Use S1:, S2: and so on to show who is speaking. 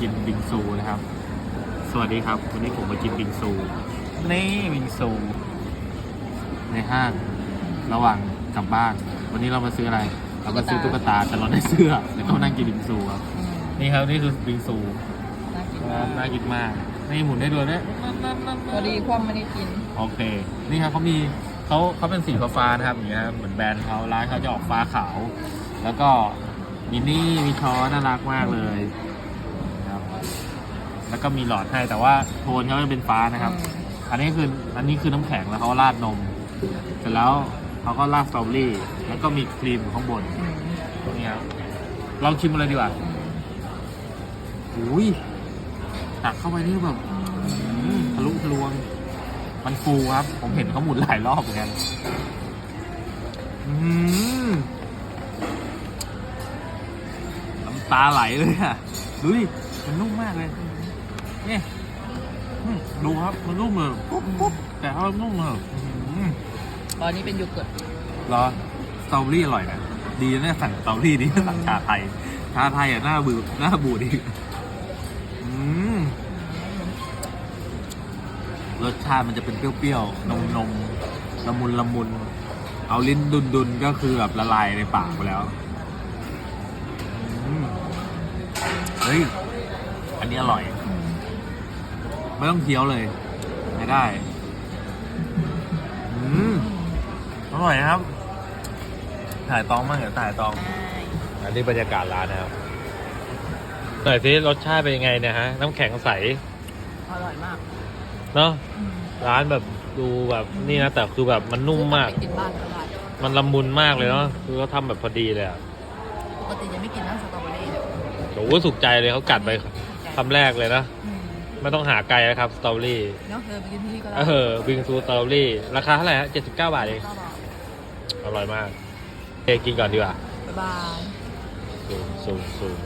S1: กินบิงซูนะครับ สวัสดีครับ วันนี้ผมมากินบิงซู นี่บิงซู ในห้าง ระหว่างกลับบ้าน วันนี้เรามาซื้ออะไร เราก็ซื้อตุ๊กตาแต่เราได้เสื้อแล้วก็มานั่งกินบิงซูครับ นี่ครับนี่คือบิงซู
S2: น่ากิน
S1: ค
S2: มา
S1: รับ
S2: ก
S1: น่ากินมาก นี่หมุนได้ด้วยเนี่ย
S2: พอดีความไม่ได้กิน
S1: โอเค นี่ครับเขามีเขาเขาเป็นสีฟ้าๆนะครับอย่างเงี้ยครับเหมือนแบรนด์เขาร้านเขาจะออกฟ้าขาว แล้วก็มีนี่มีช้อนน่ารักมากเลยนะครับ แล้วก็มีหลอดให้แต่ว่าโทนเขาจะเป็นฟ้านะครับ อันนี้คืออันนี้คือน้ำแข็งแล้วเขาราดนม เสร็จแล้วเขาก็ราดสตรอเบอรี่ แล้วก็มีครีมอยู่ข้างบน
S2: อืม
S1: นี่ครับลองชิมเลยดีกว่า
S2: อืม
S1: อุ้ยตักเข้าไปนี่แบบอืมทะลุทะลวง มันฟูครับ ผมเห็นเขาหมุนหลายรอบเหมือนกันอืมน้ำตาไหลเลยอะดูดิ มันนุ่มมากเลยเนี่ยอืมดูครับมันนุ่มเลยปุ๊บปุ๊บแต่เขานุ่มเลยอืม
S2: ตอนนี้เป็นโยูเกิร์ต
S1: เหรอสตรอเบอรี่อร่อยนะดีนะเนี่ยสั่งสตรอเบอรี่ดีกว่าสั่งชาไทยชาไทยอะหน้าบูดหน้าบูดอีกอืมรสชาติมันจะเป็นเปรี้ยวๆนมนมๆละมุนละมุนเอาลิ้นดุนดุนๆก็คือแบบละลายในปากไปแล้วอืมเฮ้ยอันนี้อร่อย
S2: อืม
S1: ไม่ต้องเคี้ยวเลยไม่ได้อืมอร่อยนะครับ ถ่ายตองมากเดี๋ยวถ่ายตอง
S2: ใช่
S1: อันนี้บรรยากาศร้านนะครับหน่อยสิรสชาติเป็นยังไงเนะฮะ น้ำแข็งใส
S2: อร่อยมาก
S1: เนาะ
S2: อืม
S1: ร้านแบบดูแบบนี่นะ แต่คือแบบมันนุ่มมาก
S2: ไปกินบ้านก็ได้
S1: มันละมุนมากเลยเนาะคือเขาทำแบบพอดีเลยอะ
S2: ปกติจะไม่กินน้ำสตรอเบอรี่
S1: โอ้โหสุกใจเลยเขากัดไปคำแรกเลยนะ
S2: อืม
S1: ไม่ต้องหาไกลนะครับสตรอเบอรี่
S2: เนาะเธอไปกินที่นี่ก็ได้
S1: เออบิงซูสตรอเบอรี่ราคาเท่าไหร่ฮะเจ็ดสิบเก้าบาทเอง
S2: ก็บอก
S1: อร่อยมากโอเคกินก่อนดีกว่า
S2: บ๊ายบาย
S1: ซูมซูมซูม